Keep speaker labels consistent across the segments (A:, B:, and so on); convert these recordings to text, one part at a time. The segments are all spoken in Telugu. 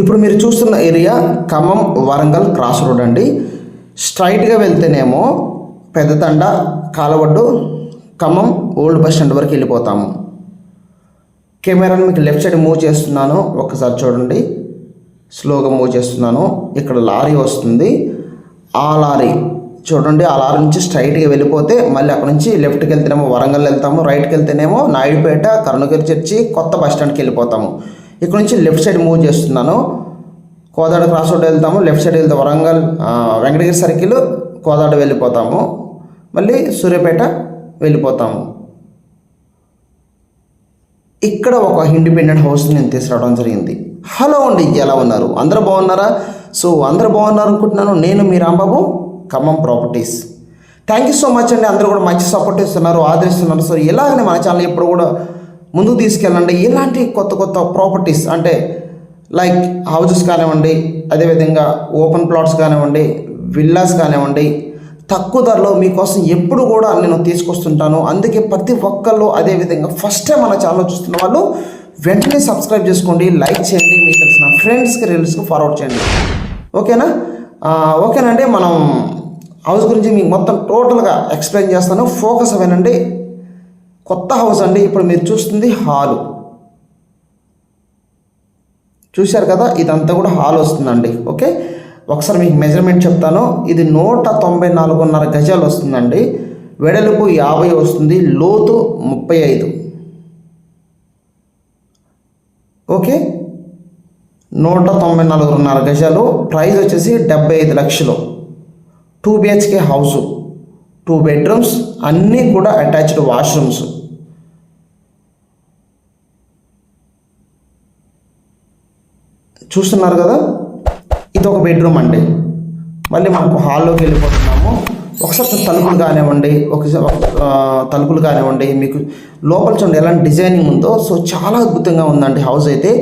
A: ఇప్పుడు మీరు చూస్తున్న area Khammam Warangal cross road అండి. స్ట్రైట్గా వెళ్తేనేమో Peddathanda Kalavaddu Khammam old bus stand వరకు వెళ్ళిపోతాము. కెమెరాని మీకు లెఫ్ట్ సైడ్ మూవ్ చేస్తున్నాను. ఒకసారి చూడండి. స్లోగా మూవ్ చేస్తున్నాను. ఇక్కడ లారీ వస్తుంది. ఆ లారీ చూడండి ఆ లారీ నుంచి స్ట్రైట్గా వెళ్ళిపోతే మళ్ళీ అక్కడ నుంచి లెఫ్ట్కి వెళ్తేనేమో వరంగల్ వెళ్తాము. రైట్కి వెళ్తేనేమో నాయుడుపేట కరుణగిరి చర్చి కొత్త బస్ స్టాండ్కి వెళ్ళిపోతాము. ఇక్కడ నుంచి లెఫ్ట్ సైడ్ మూవ్ చేస్తున్నాను. కోదాడ క్రాస్ రోడ్ వెళ్తాము. లెఫ్ట్ సైడ్ వెళ్తే వరంగల్ వెంకటగిరి సర్కిల్ కోదాడ వెళ్ళిపోతాము. మళ్ళీ సూర్యాపేట వెళ్ళిపోతాము. ఇక్కడ ఒక ఇండిపెండెంట్ హౌస్ నేను తీసుకురావడం జరిగింది. హలో అండి ఎలా ఉన్నారు? అందరూ బాగున్నారా? సో అందరూ బాగున్నారు అనుకుంటున్నాను నేను మీ Rambabu Khammam properties thank you so much అండి. అందరూ కూడా మంచి సపోర్ట్ ఇస్తున్నారు ఆదరిస్తున్నారు. సో ఇలాగనే మన ఛానల్ ఎప్పుడు కూడా ముందుకు తీసుకెళ్ళండి. ఇలాంటి కొత్త కొత్త ప్రాపర్టీస్ అంటే లైక్ హౌజెస్ కానివ్వండి అదేవిధంగా ఓపెన్ ప్లాట్స్ కానివ్వండి విల్లాస్ కానివ్వండి తక్కువ ధరలో మీకోసం ఎప్పుడు కూడా నేను తీసుకొస్తుంటాను. అందుకే ప్రతి ఒక్కళ్ళు అదేవిధంగా ఫస్ట్ టైం మన ఛానల్ చూస్తున్న వాళ్ళు వెంటనే సబ్స్క్రైబ్ చేసుకోండి లైక్ చేయండి మీకు తెలిసిన ఫ్రెండ్స్కి రీల్స్కి ఫార్వర్డ్ చేయండి. ఓకేనా? ఓకేనండి. మనం హౌస్ గురించి మీకు మొత్తం టోటల్గా ఎక్స్ప్లెయిన్ చేస్తాను. ఫోకస్ అవేనండి. కొత్త హౌస్ అండి. ఇప్పుడు మీరు చూస్తుంది హాలు. చూశారు కదా? ఇదంతా కూడా హాల్ వస్తుందండి. ఓకే? ఒకసారి మీకు మెజర్మెంట్ చెప్తాను. ఇది నూట తొంభై నాలుగున్నర గజాలు వస్తుందండి. వెడల్పు యాభై వస్తుంది. లోతు ముప్పై ఐదు. ఓకే? నూట తొంభై నాలుగున్నర గజాలు. ప్రైస్ వచ్చేసి డెబ్బై ఐదు లక్షలు. Two BHK house. Two bedrooms అన్నీ కూడా అటాచ్డ్ వాష్రూమ్స్ చూస్తున్నారు కదా? ఇది ఒక బెడ్రూమ్ అండి. మళ్ళీ మనకు హాల్లోకి వెళ్ళిపోతున్నాము. ఒకసారి తలుపులు కానివ్వండి ఒకసారి తలుపులు కానివ్వండి మీకు లోపల చూడండి ఎలాంటి డిజైనింగ్ ఉందో. సో చాలా అద్భుతంగా ఉందండి హౌస్ అయితే.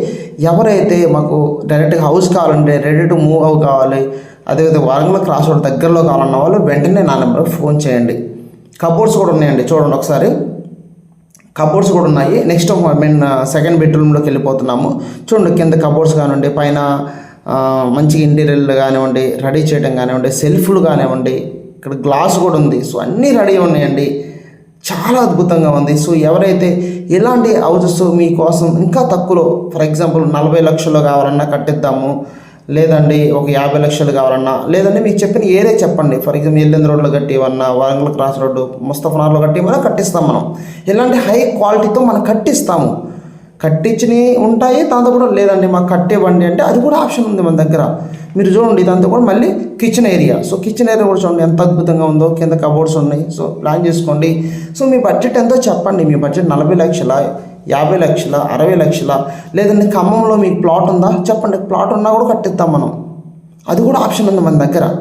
A: ఎవరైతే మాకు డైరెక్ట్గా హౌస్ కావాలంటే రెడీ టు మూవ్ అవ్ కావాలి అదేవిధంగా వరంగల్ క్రాస్ రోడ్ దగ్గరలో కావాలన్న వాళ్ళు వెంటనే నా నెంబర్కి ఫోన్ చేయండి. కబోర్డ్స్ కూడా ఉన్నాయండి. చూడండి ఒకసారి. కబోర్డ్స్ కూడా ఉన్నాయి. నెక్స్ట్ మేము సెకండ్ బెడ్రూమ్లోకి వెళ్ళిపోతున్నాము. చూడండి కింద కబోర్డ్స్ కానివ్వండి పైన మంచి ఇంటీరియర్లు కానివ్వండి రెడీ చేయడం కానివ్వండి సెల్ఫ్లు కానివ్వండి ఇక్కడ గ్లాస్ కూడా ఉంది. సో అన్నీ రెడీ ఉన్నాయండి. చాలా అద్భుతంగా ఉంది. సో ఎవరైతే ఎలాంటి హౌజెస్ మీకోసం ఇంకా తక్కువలో ఫర్ ఎగ్జాంపుల్ నలభై లక్షల్లో కావాలన్నా కట్టిద్దాము. లేదండి ఒక యాభై లక్షలు కావాలన్నా లేదంటే మీకు చెప్పిన ఏదే చెప్పండి. ఫర్ ఎగ్జాంపుల్ ఎల్లెంది రోడ్లో కట్టివన్నా వరంగల్ క్రాస్ రోడ్డు ముస్తఫనార్లో కట్టివన్నా కట్టిస్తాం మనం. ఇలాంటి హై క్వాలిటీతో మనం కట్టిస్తాము. కట్టించినవి ఉంటాయి దాంతో కూడా లేదండి మాకు కట్టేవ్వండి అంటే అది కూడా ఆప్షన్ ఉంది మన దగ్గర. మీరు చూడండి ఇదంతా కూడా మళ్ళీ kitchen area so kitchen area కూడా చూడండి ఎంత అద్భుతంగా ఉందో కింద కబోర్డ్స్ ఉన్నాయి. సో ప్లాన్ చేసుకోండి. సో మీ బడ్జెట్ ఎంతో చెప్పండి మీ బడ్జెట్ నలభై లక్షల? యాభై లక్షల అరవై లక్షల లేదంటే ఖమ్మంలో మీకు ప్లాట్ ఉందా? చెప్పండి. ప్లాట్ ఉన్నా కూడా కట్టిస్తాం మనం. అది కూడా ఆప్షన్ ఉంది మన దగ్గర.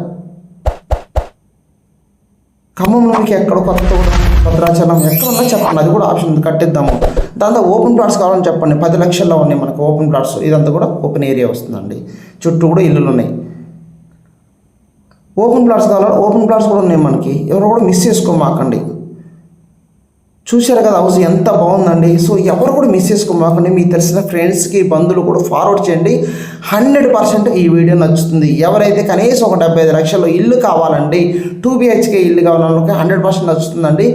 A: ఖమ్మంలో మీకు ఎక్కడ కొత్త భద్రాచలం ఎక్కడ ఉందో చెప్పండి. అది కూడా ఆప్షన్ ఉంది. కట్టిద్దాము దాంతో ఓపెన్ ప్లాట్స్ కావాలని చెప్పండి. పది లక్షల్లో ఉన్నాయి మనకు ఓపెన్ ప్లాట్స్. ఇదంతా కూడా ఓపెన్ ఏరియా వస్తుందండి. చుట్టూ కూడా ఇల్లులు ఉన్నాయి. ఓపెన్ ప్లాట్స్ కావాలంటే ఓపెన్ ప్లాట్స్ కూడా ఉన్నాయి మనకి. ఎవరు కూడా మిస్ చేసుకోమాకండి. చూశారు కదా హౌస్ ఎంత బాగుందండి. సో ఎవరు కూడా మిస్ చేసుకోమాకండి మీకు తెలిసిన ఫ్రెండ్స్కి బంధువులు కూడా ఫార్వర్డ్ చేయండి. హండ్రెడ్ పర్సెంట్ ఈ వీడియో నచ్చుతుంది. ఎవరైతే కనీసం ఒక డెబ్బై ఐదు లక్షల్లో ఇల్లు కావాలండి టూ బిహెచ్కే ఇల్లు కావాలనుకుంటే హండ్రెడ్ పర్సెంట్ నచ్చుతుందండి.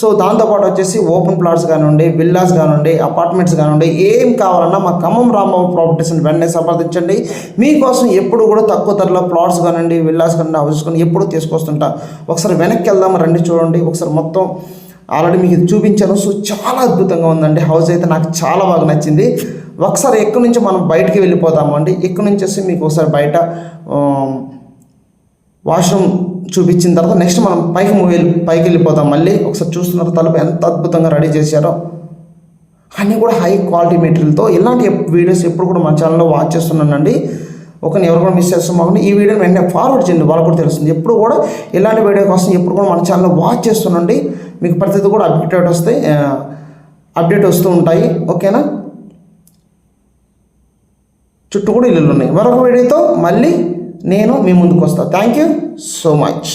A: సో దాంతోపాటు వచ్చేసి ఓపెన్ ప్లాట్స్ కానివ్వండి విల్లాస్ కానివ్వండి అపార్ట్మెంట్స్ కానివ్వండి ఏం కావాలన్నా మా ఖమ్మం రాంబాబు ప్రాపర్టీస్ని వెంటనే సంప్రదించండి. మీకోసం ఎప్పుడు కూడా తక్కువ ధరలో ప్లాట్స్ కానివ్వండి విల్లాస్ కానివ్వండి హౌసెస్ కానీ ఎప్పుడు తీసుకొస్తుంటా. ఒకసారి వెనక్కి వెళ్దాం రండి చూడండి. ఒకసారి మొత్తం ఆల్రెడీ మీకు ఇది చూపించాను. సో చాలా అద్భుతంగా ఉందండి. హౌస్ అయితే నాకు చాలా బాగా నచ్చింది. ఒకసారి ఎక్కడి నుంచి మనం బయటికి వెళ్ళిపోతాము అండి. ఎక్కడి నుంచి వచ్చి మీకు ఒకసారి బయట వాష్రూమ్ చూపించిన తర్వాత నెక్స్ట్ మనం పైకి మూవ్ వెళ్ళి పైకి వెళ్ళిపోతాం మళ్ళీ. ఒకసారి చూస్తున్నారు తలుపు ఎంత అద్భుతంగా రెడీ చేశారో. అన్నీ కూడా హై క్వాలిటీ మెటీరియల్తో. ఇలాంటి వీడియోస్ ఎప్పుడు కూడా మన ఛానల్లో వాచ్ చేస్తున్నానండి. ఒకరిని ఎవరు కూడా మిస్ చేస్తున్నామని ఈ వీడియోని వెంటనే ఫార్వర్డ్ చేయండి. వాళ్ళకు కూడా తెలుస్తుంది. ఎప్పుడు కూడా ఇలాంటి వీడియో కోసం ఎప్పుడు కూడా మన ఛానల్లో వాచ్ చేస్తుండండి మీకు ప్రతిదీ కూడా అప్డేట్ వస్తాయి. అప్డేట్ వస్తూ ఉంటాయి. ఓకేనా? చుట్టూ కూడా ఇల్లులు ఉన్నాయి. మరొక వీడియోతో మళ్ళీ నేను మీ ముందుకు వస్తాను థ్యాంక్ యూ సో మచ్